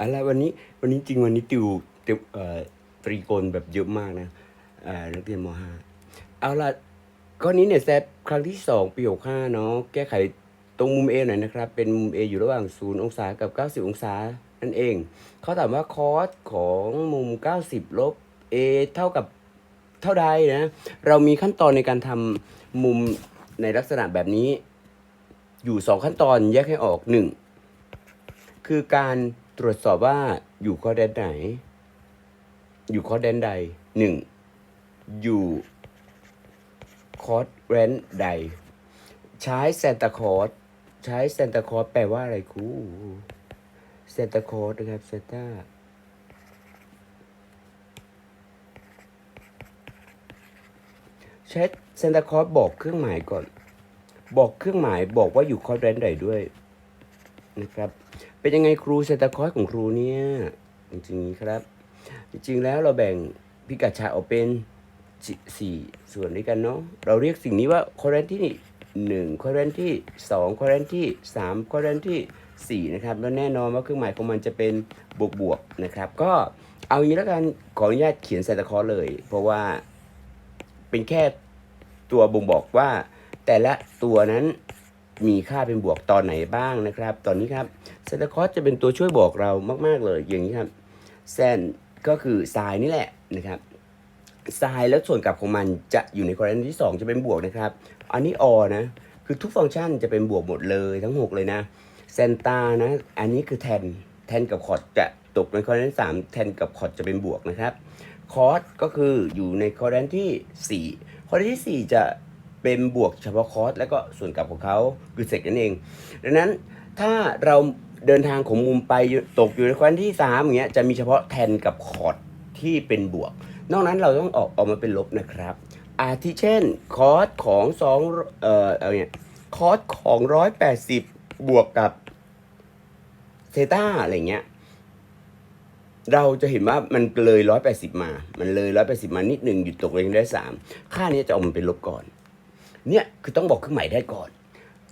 อะไรวันนี้วันนี้จริงวันนี้ติวติวเตรีโกณแบบเยอะมากนะนักเรียนมห้าเอาละข้อนี้เนี่ยแซฟครั้งที่สองปีหกห้าเนาะแก้ไขตรงมุม A หน่อยนะครับ เป็นมุม A อยู่ระหว่าง 0 องศากับ 90 องศานั่นเอง เขาถามว่าคอสของมุม 90 ลบ A เท่ากับเท่าใดนะ เรามีขั้นตอนในการทำมุมในลักษณะแบบนี้ อยู่ 2 ขั้นตอนแยกให้ออก 1 คือการ ตรวจสอบว่าอยู่ข้อแดนไหน อยู่ข้อแดนใด 1. อยู่คอร์สแรนใด ใช้ซนตาคอร์สใช้ซนตาคอร์สแปลว่าอะไรครูซนตาคอร์สนะครับซนตาใช้ซนตาคอร์สบอกเครื่องหมายก่อน บอกเครื่องหมายบอกว่าอยู่คอร์สแรนใดด้วยนะครับ เป็นยังไงครูเซตาคอร์สของครูเนี่ยจริงๆครับ จริงๆแล้วเราแบ่งพิกัดฉากออกเป็นสี่ส่วนด้วยกันเนาะเราเรียกสิ่งนี้ว่าคอร์เรนที่หนึ่งคอร์เรนที่สองคอร์เรนที่สามคอร์เรนที่สี่นะครับแล้วแน่นอนว่าเครื่องหมายของมันจะเป็นบวกบวกนะครับ ก็เอาอย่างนี้แล้วกันขออนุญาตเขียนไซตาคอร์เลย เพราะว่าเป็นแค่ตัวบ่งบอกว่าแต่ละตัวนั้น มีค่าเป็นบวกตอนไหนบ้างนะครับ ตอนนี้ครับไซตาคอร์จะเป็นตัวช่วยบอกเรามากๆเลยอย่างนี้ครับแซนก็คือทรายนี่แหละนะครับทรายแล้วส่วนกลับของมันจะอยู่ในกรณีที่ 2 จะเป็นบวกนะครับ อันนี้ออนะ คือทุกฟังก์ชันจะเป็นบวกหมดเลยทั้ง 6 เลยนะเซนตานะ อันนี้คือแทนแทนกับคอร์ดจะตกในกรณีที่3แทนกับคอร์ดจะเป็นบวกนะครับคอร์สก็คืออยู่ในกรณีที่4กรณีที่ 4 จะ เป็นบวกเฉพาะคอร์สแล้วก็ส่วนกลับของเขาคือเซกนั่นเอง ดังนั้นถ้าเราเดินทางของมุมไปตกอยู่ในควันที่3อย่างเงี้ยจะมีเฉพาะแทนกับคอร์ดที่เป็นบวก นอกนั้นเราต้องออกออกมาเป็นลบนะครับ อาทิเช่นคอร์สของ2เอ่อเอาเนี่ยคอร์สของ 180 บวกกับเซต้าอะไรเงี้ยเราจะเห็นว่ามันเลย 180 มา มันเลย 180 มานิดหนึ่งหยุดตกเลยได้ 3 ค่านี้จะออกมาเป็นลบก่อน เนี่ยคือต้องบอกเครื่องหมายได้ก่อน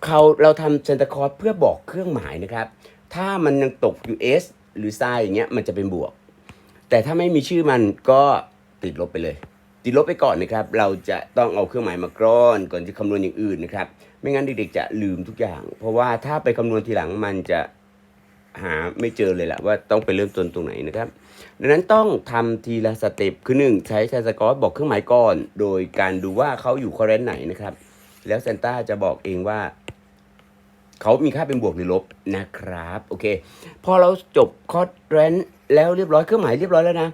เขาเราทำเซนตาคอร์สเพื่อบอกเครื่องหมายนะครับ ถ้ามันยังตกอยู่ S หรือไซน์อย่างเงี้ยมันจะเป็นบวก แต่ถ้าไม่มีชื่อมันก็ติดลบไปเลย ติดลบไปก่อนนะครับ เราจะต้องเอาเครื่องหมายมากรอน ก่อนจะคำนวณอย่างอื่นนะครับ ไม่งั้นเด็กๆจะลืมทุกอย่าง เพราะว่าถ้าไปคำนวณทีหลังมันจะหาไม่เจอเลยแหละว่าต้องไปเริ่มต้นตรงไหนนะครับ ดังนั้นต้องทำทีละสเต็ปคือหนึ่งใช้ใช้สกอตบอกเครื่องหมายก่อน โดยการดูว่าเขาอยู่คอร์เรนต์ไหนนะครับ แล้วเซนต้าจะบอกเองว่า เขามีค่าเป็นบวกหรือลบนะครับ โอเค พอเราจบคอร์เรนแล้วเรียบร้อยเครื่องหมายเรียบร้อยแล้วนะ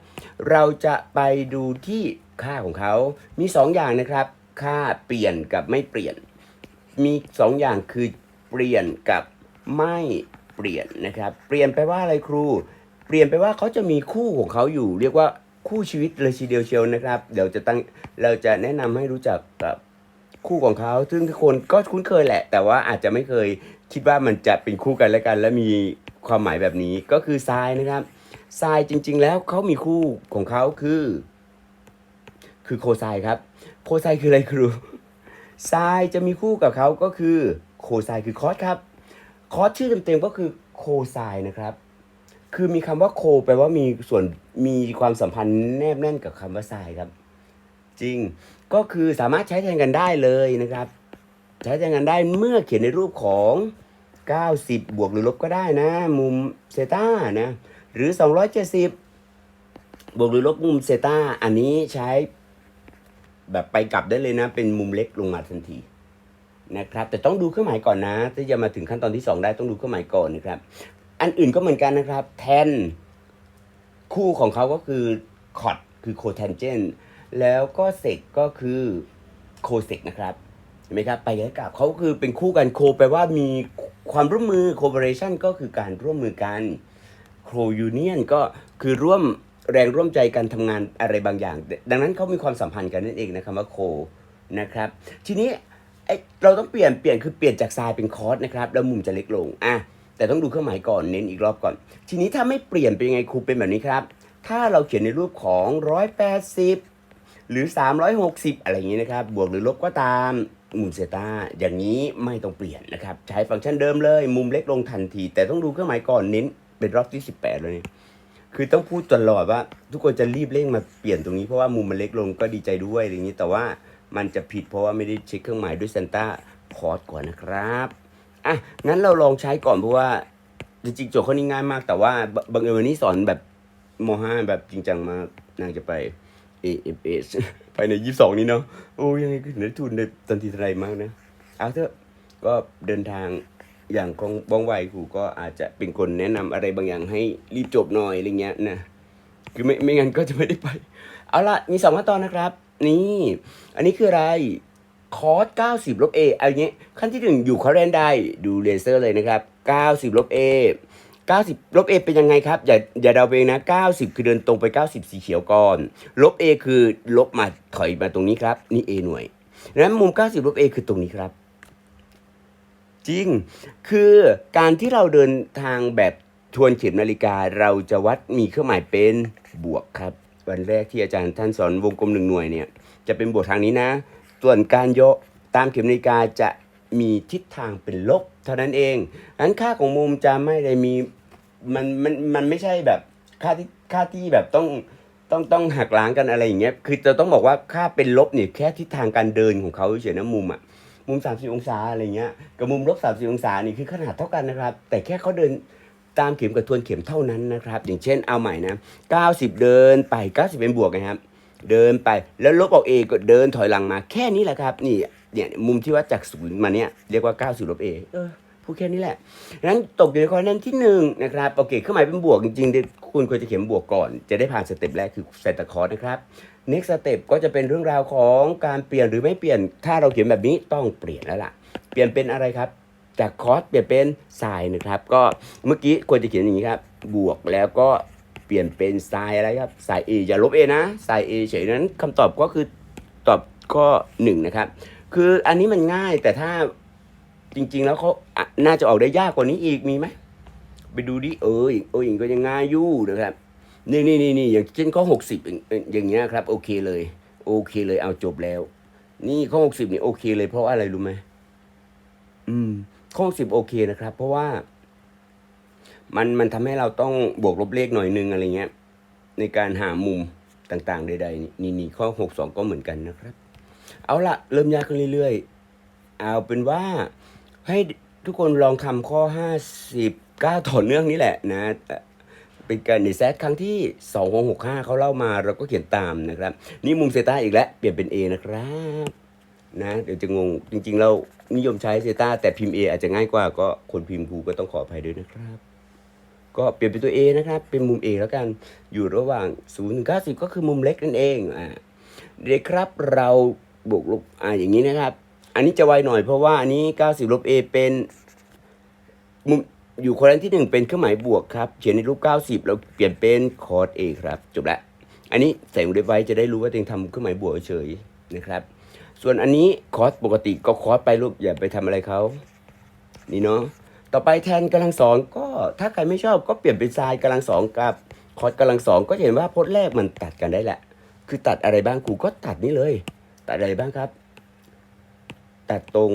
เราจะไปดูที่ค่าของเขา มี 2 อย่างนะครับ ค่าเปลี่ยนกับไม่เปลี่ยน มี 2 อย่างคือเปลี่ยนกับไม่เปลี่ยนนะครับ เปลี่ยนไปลว่าอะไรครู เปลี่ยนไปว่าเขาจะมีคู่ของเขาอยู่ เรียกว่าคู่ชีวิตเลยทีเดียวเชียวนะครับ เดี๋ยวจะตั้งเราจะแนะนำให้รู้จักกับ คู่ของเขา ซึ่งทุกคนก็คุ้นเคยแหละ แต่ว่าอาจจะไม่เคยคิดว่ามันจะเป็นคู่กันและกัน และมีความหมายแบบนี้ก็คือทรายนะครับทรายจริง ๆ แล้วเขามีคู่ของเขาคือ คือโคไซครับ โคไซคืออะไรครูทรายจะมีคู่กับเขาก็คือโคไซคือคอสครับ คอสชื่อเต็มๆก็คือโคไซนะครับ คือมีคำว่าโคแปลว่ามีส่วนมีความสัมพันธ์แนบแน่นกับคำว่าทรายครับ จริง ก็คือสามารถใช้แทนกันได้เลยนะครับ ใช้แทนกันได้เมื่อเขียนในรูปของ 90 บวกหรือลบก็ได้นะ มุมเซต้านะหรือ 270 บวกหรือลบมุมเซต้าอันนี้ใช้แบบไปกลับได้เลยนะ เป็นมุมเล็กลงมาทันทีนะครับ แต่ต้องดูเครื่องหมายก่อนนะที่จะมาถึงขั้นตอนที่ 2 ได้ต้องดูเครื่องหมายก่อนนะครับ อันอื่นก็เหมือนกันนะครับ แทน คู่ของเขาก็คือคอ t คือโค t a n g e n t แล้วก็เซกก็คือโคเซกนะครับเห็นไหมครับไปกับกับเขาคือเป็นคู่กันโคแปลว่ามีความร่วมมือ collaboration ก็คือการร่วมมือกันโคยูเนียนก็คือร่วมแรงร่วมใจกันทำงานอะไรบางอย่าง ดังนั้นเขามีความสัมพันธ์กันนั่นเองนะครับว่าโคนะครับ ทีนี้เราต้องเปลี่ยนเปลี่ยนคือเปลี่ยนจากทรายเป็นคอร์สนะครับแล้วมุมจะเล็กลงอะแต่ต้องดูเครื่องหมายก่อนเน้นอีกรอบก่อน ทีนี้ถ้าไม่เปลี่ยนเป็นยังไงครูเป็นแบบนี้ครับ ถ้าเราเขียนในรูปของ 180 หรือ 360 อะไรอย่างนี้นะครับ บวกหรือลบก็ตามมุมเซตาอย่างนี้ไม่ต้องเปลี่ยนนะครับ ใช้ฟังก์ชันเดิมเลย มุมเล็กลงทันที แต่ต้องดูเครื่องหมายก่อนเน้นเป็นรอบที่สิบแปดแล้วเนี่ยคือต้องพูดตลอดว่า ทุกคนจะรีบเร่งมาเปลี่ยนตรงนี้เพราะว่ามุมมันเล็กลงก็ดีใจด้วยอย่างนี้แต่ว่ามันจะผิดเพราะว่าไม่ได้เช็คเครื่องหมายด้วยซันต้าคอร์สก่อนนะครับอะงั้นเราลองใช้ก่อนเพราะว่าจริงๆโจทย์ข้อนี้ง่ายมาก แต่ว่าบบังเอิญวันนี้สอนแบบมห้าแบบจริงจังมากนางจะไป AFS ไปในยี่สองนี้เนาะโอ้ยังไงก็ถึงได้ทุนในทันทีทันใดมากนะเอาเถอะก็เดินทางอย่างคล่องบ้องไวครูก็อาจจะเป็นคนแนะนำอะไรบางอย่างให้รีบจบหน่อยอะไรเงี้ยนะคือไม่ไม่งั้นก็จะไม่ได้ไป เอาละมีสองขั้นตอนนะครับ นี่ อันนี้คืออะไรคอร์ส90ลบ A เอาอย่างเงี้ยขั้นที่หนึ่งอยู่คอร์เรนได้ดูเลเซอร์เลยนะครับ 90ลบ A 90 ลบ A เป็นยังไงครับ อย่าอย่าเดาไปเองนะ 90 คือเดินตรงไป 90 สีเขียวก่อน ลบ A คือลบมาถอยมาตรงนี้ครับ นี่ A หน่วยดังนั้นมุม 90 ลบ A คือตรงนี้ครับ จริง คือการที่เราเดินทางแบบทวนเข็มนาฬิกาเราจะวัดมีเครื่องหมายเป็นบวกครับ วันแรกที่อาจารย์ท่านสอนวงกลมหนึ่งหน่วยเนี่ย จะเป็นบวกทางนี้นะ ส่วนการโยตามเข็มนาฬิกาจะมีทิศทางเป็นลบ เท่านั้นเองอันค่าของมุมจะไม่ได้มีมันมันมันไม่ใช่แบบค่าที่ค่าที่แบบต้องต้องต้องหักล้างกันอะไรอย่างเงี้ย คือจะต้องบอกว่าค่าเป็นลบเนี่ยแค่ทิศทางการเดินของเขาเฉยนะมุมอะมุม 30 องศาอะไรเงี้ย กับมุมลบ 30 องศานี่คือขนาดเท่ากันนะครับ แต่แค่เขาเดินตามเข็มกับทวนเข็มเท่านั้นนะครับ อย่างเช่นเอาใหม่นะ 90 เดินไป 90 เป็นบวกนะครับ เดินไปแล้วลบออก A ก็เดินถอยหลังมาแค่นี้แหละครับ นี่ เนี่ยมุมที่ว่าจากศูนย์มาเนี่ยเรียกว่า 90ลบ A เออพูดแค่นี้แหละดังนั้นตกอยู่ในข้อนั้นที่หนึ่งนะครับโอเคเครื่องหมายเป็นบวกจริงๆคุณควรจะเขียนบวกก่อน จะได้ผ่านสเต็ปแรกคือใส่ตะคอร์สนะครับ next step ก็จะเป็นเรื่องราวของการเปลี่ยนหรือไม่เปลี่ยน ถ้าเราเขียนแบบนี้ต้องเปลี่ยนแล้วล่ะ เปลี่ยนเป็นอะไรครับ จากคอร์สเปลี่ยนเป็นไซน์นะครับ ก็เมื่อกี้ควรจะเขียนอย่างนี้ครับ บวกแล้วก็เปลี่ยนเป็นไซน์อะไรครับไซน์ A อย่าลบ A นะไซน์ A เฉยนั้นคำตอบก็คือตอบข้อหนึ่งนะครับ คืออันนี้มันง่ายแต่ถ้าจริง ๆ แล้วเขาอะน่าจะออกได้ยากกว่านี้อีกมีไหมไปดูดิเอ้ยเอ้ยก็ยังง่ายอยู่นะครับนี่นี่นี่นี่อย่างเช่นข้อหกสิบอย่างเงี้ยครับ โอเคเลย โอเคเลยเอาจบแล้ว นี่ข้อหกสิบนี่โอเคเลยเพราะอะไรรู้ไหมอืม ข้อหกสิบโอเคนะครับ เพราะว่า มันมันทำให้เราต้องบวกลบเลขหน่อยนึงอะไรเงี้ย ในการหามุมต่างๆใดๆนี่นี่ข้อหกสองก็เหมือนกันนะครับ เอาละเริ่มยากขึ้นเรื่อยๆ เอาเป็นว่าให้ทุกคนลองทำข้อห้าสิบเก้าต่อเนื่องนี่แหละนะเป็นการในแซดครั้งที่2องหกห้าเขาเล่ามาเราก็เขียนตามนะครับ นี่มุมเซต้าอีกแล้ว เปลี่ยนเป็น A นะครับนะเดี๋ยวจะงง จริง ๆ เรานิยมใช้เซต้าแต่พิมพ์ A อาจจะง่ายกว่าก็คนพิมพ์ครูก็ต้องขออภัยด้วยนะครับ ก็เปลี่ยนเป็นตัว A นะครับ เป็นมุม A แล้วกันอยู่ระหว่าง0ถึง90 ก็คือมุมเล็กนั่นเองอ่าเด็กครับเรา บวกลบอ่าอย่างนี้นะครับ อันนี้จะไวหน่อยเพราะว่าอันนี้90ลบ A เป็นมุมอยู่คนละที่หนึ่งเป็นเครื่องหมายบวกครับ เขียนในรูป 90 เราเปลี่ยนเป็นคอร์ส A ครับ จบละ อันนี้ใส่วงเล็บไว้จะได้รู้ว่าตัวเองทำเครื่องหมายบวกเฉยนะครับ ส่วนอันนี้คอร์สปกติก็คอร์สไปรูปอย่าไปทำอะไรเขานี่เนาะต่อไปแทนกำลังสองก็ถ้าใครไม่ชอบก็เปลี่ยนเป็นไซน์กำลังสองกับคอร์สกำลังสองก็เห็นว่าพจน์แรกมันตัดกันได้แหละ คือตัดอะไรบ้างครูก็ตัดนี่เลย ตัดอะไรบ้างครับ ตัดตรง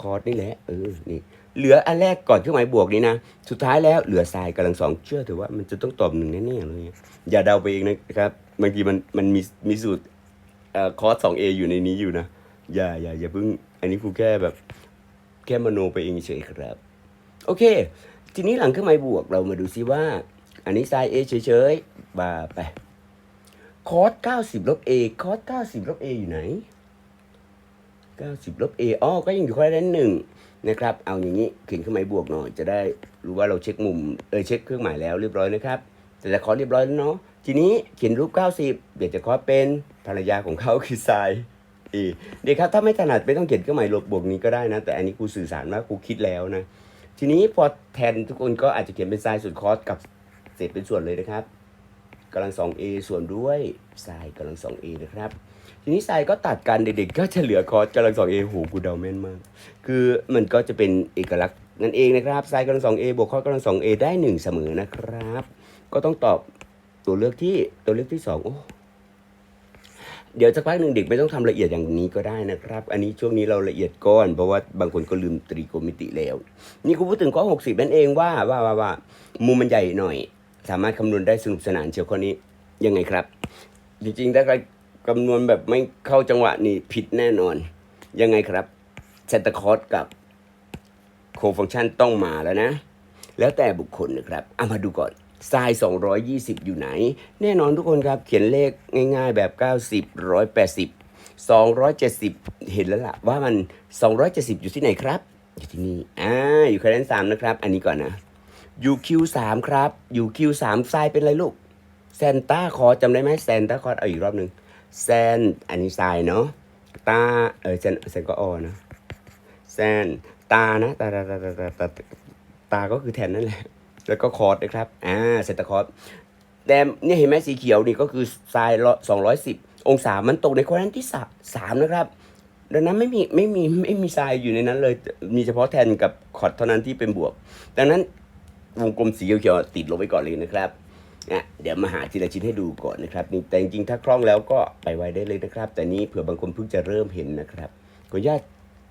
คอร์สนี่แหละเออนี่เหลืออันแรกก่อนเครื่องหมายบวกนี้นะ สุดท้ายแล้วเหลือทรายกำลังสองเชื่อเถอว่ามันจะต้องตอบหนึ่งแน่ๆเลยอย่าเดาไปเองนะครับบางทีมันมันมีมีสูตรเอ่อคอร์สสองเออยู่ในนี้อยู่นะ อย่าอย่าอย่าเพิ่ง อันนี้ครูแค่แบบ แค่มโนไปเองเฉยครับ โอเค ทีนี้หลังเครื่องหมายบวกเรามาดูซิว่า อันนี้ทรายเอเฉยๆบาไป คอสเก้าสิบลบเอคอสเก้าสิบลบเออยู่ไหน90ลบ A อ๋อก็ยังอยู่ข้อนั้นหนึ่งนะครับ เอาอย่างนี้เขียนเครื่องหมายบวกหน่อย จะได้รู้ว่าเราเช็คมุมเออเช็คเครื่องหมายแล้วเรียบร้อยนะครับ แต่ละคอสเรียบร้อยแล้วเนาะทีนี้เขียนรูป 90 เดี๋ยวจะคอสเป็นภรรยาของเขาคือทรายเอเดี๋ยวครับถ้าไม่ถนัดไม่ต้องเขียนเครื่องหมายลบบวกนี้ก็ได้นะ แต่อันนี้กูสื่อสารว่ากูคิดแล้วนะ ทีนี้พอแทนทุกคนก็อาจจะเขียนเป็นทรายส่วนคอสกับเศษเป็นส่วนเลยนะครับ กำลัง 2a ส่วนด้วยทรายกำลัง 2a นะครับ ทีนี้ทรายก็ตัดกันเด็กๆก็จะเหลือคอร์สกำลังสองเอโหกูเดาแม่นมาก คือมันก็จะเป็นเอกลักษณ์นั่นเองนะครับทรายกำลังสองเอบวกคอร์สกำลังสองเอได้หนึ่งเสมอนะครับ ก็ต้องตอบตัวเลือกที่ตัวเลือกที่สองโอ้เดี๋ยวสักพักหนึ่งเด็กไม่ต้องทำละเอียดอย่างนี้ก็ได้นะครับ อันนี้ช่วงนี้เราละเอียดก้อนเพราะว่าบางคนก็ลืมตรีโกณมิติแล้ว นี่คุณพูดถึงข้อ 60 นั่นเองว่าว่าว่าว่ามุมมันใหญ่หน่อย สามารถคำนวณได้สนุกสนานเชียวข้อนี้ยังไงครับ จริงๆ ถ้าใครคำนวณแบบไม่เข้าจังหวะนี่ผิดแน่นอน ยังไงครับเซนตคอร์สกับโคฟังชันต้องมาแล้วนะ แล้วแต่บุคคลนะครับเอามาดูก่อนทราย 220 อยู่ไหน แน่นอนทุกคนครับ เขียนเลขง่ายๆแบบ 90 180 270 เห็นแล้วล่ะว่ามัน 270 อยู่ที่ไหนครับ อยู่ที่นี่อ่าอยู่คะแนน3นะครับ อันนี้ก่อนนะ UQ3 ครับ UQ3 ทรายเป็นไรลูกแซนต้าคอจำได้ไหมแซนต้าคอเอาอีกรอบหนึ่งแซนอันนี้ทรายเนาะตาเออแซนแซนก็ออนะแซนตานะตาตาตาตาตาตาตาก็คือแทนนั่นแหละ แล้วก็คอร์ดนะครับอ่าเซนตาคอร์ดแต่เนี่ยเห็นไหมสีเขียวนี่ก็คือทรายสองร้อยสิบองศามันตกในควอนั้นที่สสามนะครับดังนั้นไม่มีไม่มีไม่มีทรายอยู่ในนั้นเลย มีเฉพาะแทนกับคอร์ดเท่านั้นที่เป็นบวก ดังนั้น วงกลมสีเขียวๆติดลงไปก่อนเลยนะครับอะเดี๋ยวมาหาทีละชิ้นให้ดูก่อนนะครับนี่แต่จริงๆถ้าคล่องแล้วก็ไปไว้ได้เลยนะครับ แต่นี้เผื่อบางคนเพิ่งจะเริ่มเห็นนะครับขออนุญาต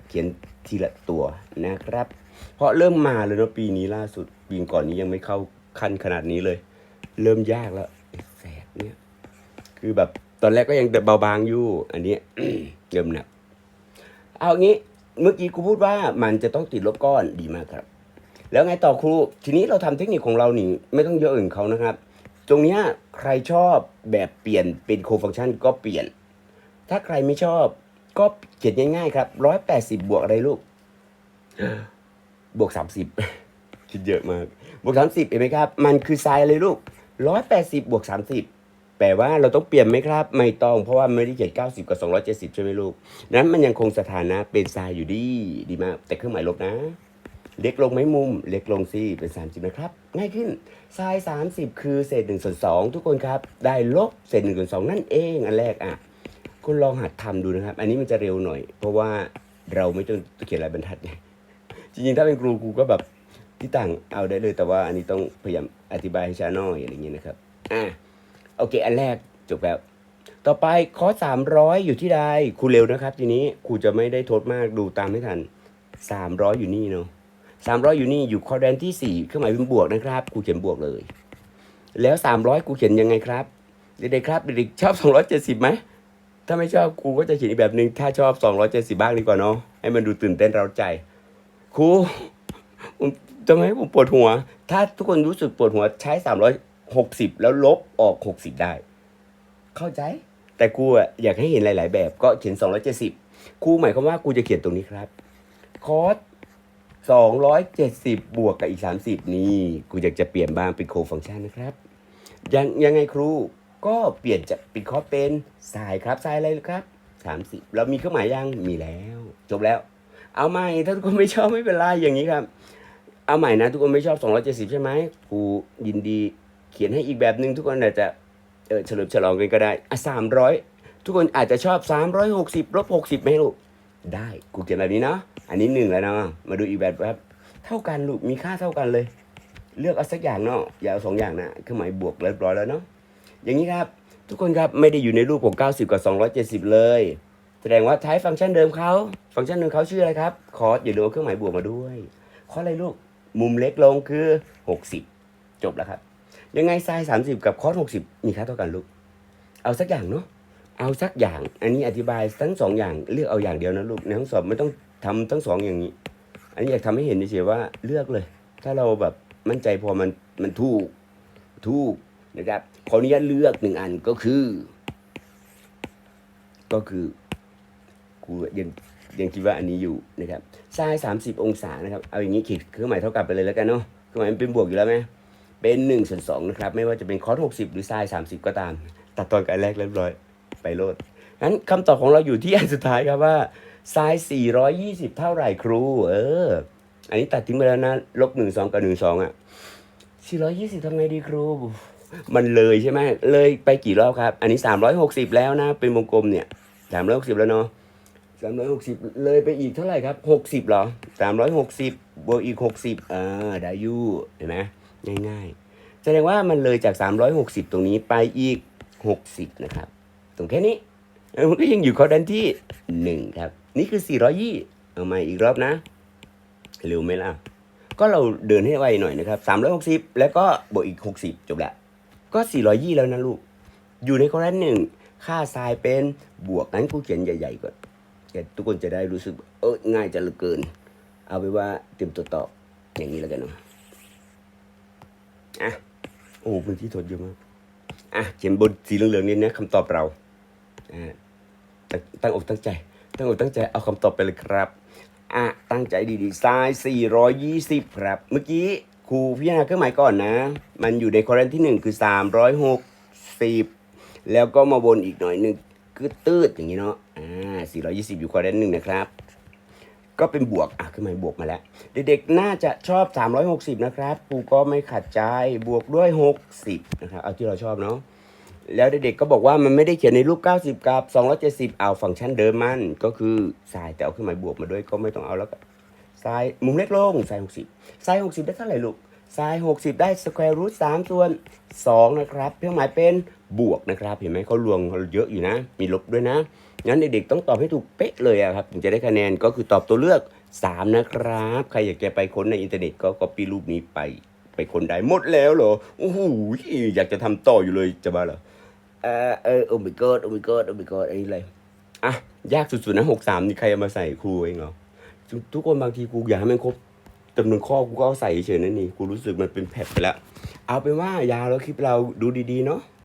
เขียนทีละตัวนะครับ เพราะเริ่มมาเลยนะปีนี้ล่าสุดปีก่อนนี้ยังไม่เข้าขั้นขนาดนี้เลย เริ่มยากแล้วแสบเนี่ยคือแบบตอนแรกก็ยังเบาบางอยู่ อันนี้เริ่มหนักเอางี้เมื่อกี้ครูพูดว่ามันจะต้องติดลบก้อนดีมากครับ แล้วไงต่อครู ทีนี้เราทำเทคนิคของเราหนีไม่ต้องเยอะอื่นเขานะครับ ตรงนี้ใครชอบแบบเปลี่ยนเป็นโคฟังชันก็เปลี่ยน ถ้าใครไม่ชอบก็เขียนง่ายๆครับร้อยแปดสิบบวกอะไรลูก บวกสามสิบคิดเยอะมาก บวกสามสิบเห็นไหมครับ มันคือไซน์เลยลูกร้อยแปดสิบบวกสามสิบแปลว่าเราต้องเปลี่ยนไหมครับ ไม่ต้องเพราะว่าไม่ได้เขียนเก้าสิบกับสองร้อยเจ็ดสิบใช่ไหมลูกนั้นมันยังคงสถานะเป็นไซน์อยู่ดีดีมาก แต่เครื่องหมายลบนะ เล็กลงไหมมุม เล็กลงสิเป็นสามสิบนะครับ ง่ายขึ้นไซน์สามสิบคือเศษหนึ่งส่วนสองทุกคนครับ ได้ลบเศษหนึ่งส่วนสองนั่นเองอันแรกอะคุณลองหัดทำดูนะครับ อันนี้มันจะเร็วหน่อย เพราะว่าเราไม่ต้องเขียนลายบรรทัดไงจริงๆถ้าเป็นครูครูก็แบบที่ต่างเอาได้เลยแต่ว่าอันนี้ต้องพยายามอธิบายให้ช้าหน่อยอะไรเงี้ยนะครับอะโอเค อันแรกจบแล้วต่อไปคอสามร้อยอยู่ที่ใดครูเร็วนะครับ ทีนี้ครูจะไม่ได้โทษมากดูตามไม่ทันสามร้อยอยู่นี่เนาะ สามร้อยอยู่นี่อยู่คอแดนที่สี่เครื่องหมายเป็นบวกนะครับครูเขียนบวกเลย แล้วสามร้อยครูเขียนยังไงครับเด็กๆครับเด็กๆชอบสองร้อยเจ็ดสิบไหมถ้าไม่ชอบครูก็จะเขียนอีกแบบหนึ่งถ้าชอบ 270 บ้างดีกว่าเนาะให้มันดูตื่นเต้นเราใจครูผมทำไมผมปวดหัว ถ้าทุกคนรู้สึกปวดหัวใช้ 360 แล้วลบออก 60 ได้ เข้าใจ แต่ครูอะอยากให้เห็นหลาย ๆ แบบก็เขียน 270ครูหมายความว่าครูจะเขียนตรงนี้ครับ คอส 270 บวกกับอีก 30 นี่ครูอยากจะเปลี่ยนบ้างเป็นโคฟังชันนะครับ ยังยังไงครูก็เปลี่ยนจากปิดคอร์สเป็นสายครับสายอะไรครับสามสิบเรามีเครื่องหมายยังมีแล้ว จบแล้ว เอาใหม่ถ้าทุกคนไม่ชอบไม่เป็นไรอย่างนี้ครับ เอาใหม่นะ ทุกคนไม่ชอบ 270 ใช่ไหมครูยินดีเขียนให้อีกแบบหนึ่งทุกคนอาจจะเออเฉลิมฉลองกันก็ได้อะ300 ทุกคนอาจจะชอบ 360ลบ60ไหมลูก ได้กูเขียนแบบนี้เนาะอันนี้หนึ่งแล้วนะมาดูอีกแบบครับเท่ากันลูกมีค่าเท่ากันเลย เลือกเอาสักอย่างเนาะอย่าเอาสองอย่างนะเครื่องหมายบวกเรียบร้อยแล้วเนาะอย่างนี้ครับทุกคนครับไม่ได้อยู่ในรูปของ 90 กับ 270 เลย แสดงว่าใช้ฟังก์ชันเดิมเขาฟังก์ชันเดิมเขาชื่ออะไรครับคอสอย่าลืมเอาเครื่องหมายบวกมาด้วยคอร์สอะไรลูกมุมเล็กลงคือ 60 จบแล้วครับ ยังไงไซน์30 กับคอส60 มีค่าเท่ากันลูก เอาสักอย่างเนาะ เอาสักอย่าง อันนี้อธิบายทั้งสองอย่างเลือกเอาอย่างเดียวนะลูกในห้องสอบไม่ต้องทำทั้งสองอย่างนี้ อันนี้อยากทำให้เห็นเฉยๆว่าเลือกเลย ถ้าเราแบบมั่นใจพอมันมันถูกถูกนะครับขออนุญาตเลือกหนึ่งอันก็คือ ก็คือกูยังยังคิดว่าอันนี้อยู่นะครับไซน์สามสิบองศานะครับเอาอย่างนี้ขีดเครื่องหมายเท่ากับไปเลยแล้วกันเนาะเครื่องหมายมันเป็นบวกอยู่แล้วไหมเป็นหนึ่งส่วนสองนะครับไม่ว่าจะเป็นคอสหกสิบหรือไซน์สามสิบก็ตาม ตัดตอนกันแรกเรียบร้อย ไปโลดงั้นคำตอบของเราอยู่ที่อันสุดท้ายครับว่าไซน์สี่ร้อยยี่สิบเท่าไหร่ครู เออ อันนี้ตัดทิ้งไปแล้วนะ ลบหนึ่งสองกับหนึ่งสองอะสี่ร้อยยี่สิบทำไงดีครู มันเลยใช่ไหมเลยไปกี่รอบครับ อันนี้สามร้อยหกสิบแล้วนะ เป็นวงกลมเนี่ยสามร้อยหกสิบแล้วเนาะสามร้อยหกสิบเลยไปอีกเท่าไหร่ครับหกสิบเหรอสามร้อยหกสิบบวกอีกหกสิบอ่าได้ยูเห็นไหมง่ายๆ แสดงว่ามันเลยจากสามร้อยหกสิบตรงนี้ไปอีกหกสิบนะครับ ตรงแค่นี้เออมันก็ยังอยู่คอร์ดันที่หนึ่งครับ นี่คือสี่ร้อยี่เอาม่อีกรอบนะเร็วไหมล่ะ ก็เราเดินให้ไวหน่อยนะครับสามร้อยหกสิบแล้วก็บวกอีกหกสิบจบละก็สี่ร้อยี่แล้วนะลูก อยู่ในคอร์ดันหนึ่งค่าทรายเป็นบวกงั้นกูเขียนใหญ่ๆก่อนแกทุกคนจะได้รู้สึก เออง่ายจะเหลือเกิน เอาไปว่าเตรียมตัวต่ออย่างนี้แล้วกันเนาะอะโอ้พื้นที่ทดเยอะมากอะเขียนบนสีเหลืองๆนี้นะคำตอบเรา ตั้งตั้งอกตั้งใจ ตั้งอกตั้งใจเอาคำตอบไปเลยครับอะตั้งใจดีๆทราย420 ครับ เมื่อกี้ครูพิจารณาเครื่องหมายก่อนนะ มันอยู่ในคอร์เรนที่ 1 คือ 360 แล้วก็มาบนอีกหน่อยหนึ่งคือตืดอย่างนี้เนาะอ่า420 อยู่คอร์เรนหนึ่งนะครับ ก็เป็นบวก อะขึ้นมาบวกมาแล้ว เด็กๆน่าจะชอบ 360 นะครับครูก็ไม่ขัดใจบวกด้วย 60 นะครับ เอาที่เราชอบเนาะ แล้วเด็กๆก็บอกว่ามันไม่ได้เขียนในรูป 90 กับ 270เอาฟังก์ชันเดิมมันก็คือทรายแต่เอาขึ้นมาบวกมาด้วยก็ไม่ต้องเอาแล้วก็ทรายมุมเล็กลงทราย60ทราย60 ได้เท่าไหร่ลูกทราย60 ได้สแควร์รูท3ส่วน2นะครับเครื่องหมายเป็นบวกนะครับ เห็นไหมเขารวมเยอะอยู่นะ มีลบด้วยนะงั้นเด็กๆต้องตอบให้ถูกเป๊ะเลยครับถึงจะได้คะแนนก็คือตอบตัวเลือก 3 นะครับ ใครอยากจะไปค้นในอินเทอร์เน็ตก็ copy รูปนี้ไปไปค้นได้หมดแล้วเหรอ โอ้โห อยากจะทำต่ออยู่เลยจะบ้าเหรอ เออเออโอ้ my god โอ้ my god โอ้ my god อันนี้เลยอะ ยากสุดๆนะหกสามนี่ใครเอามาใส่ครูเองเหรอทุกคนบางทีกูอยากให้มันครบจำนวนข้อกูก็เอาใส่เฉยๆนั่นนี่กูรู้สึกมันเป็นแผลไปแล้ว เอาเป็นว่ายาวแล้วคลิปเราดูดีๆเนาะ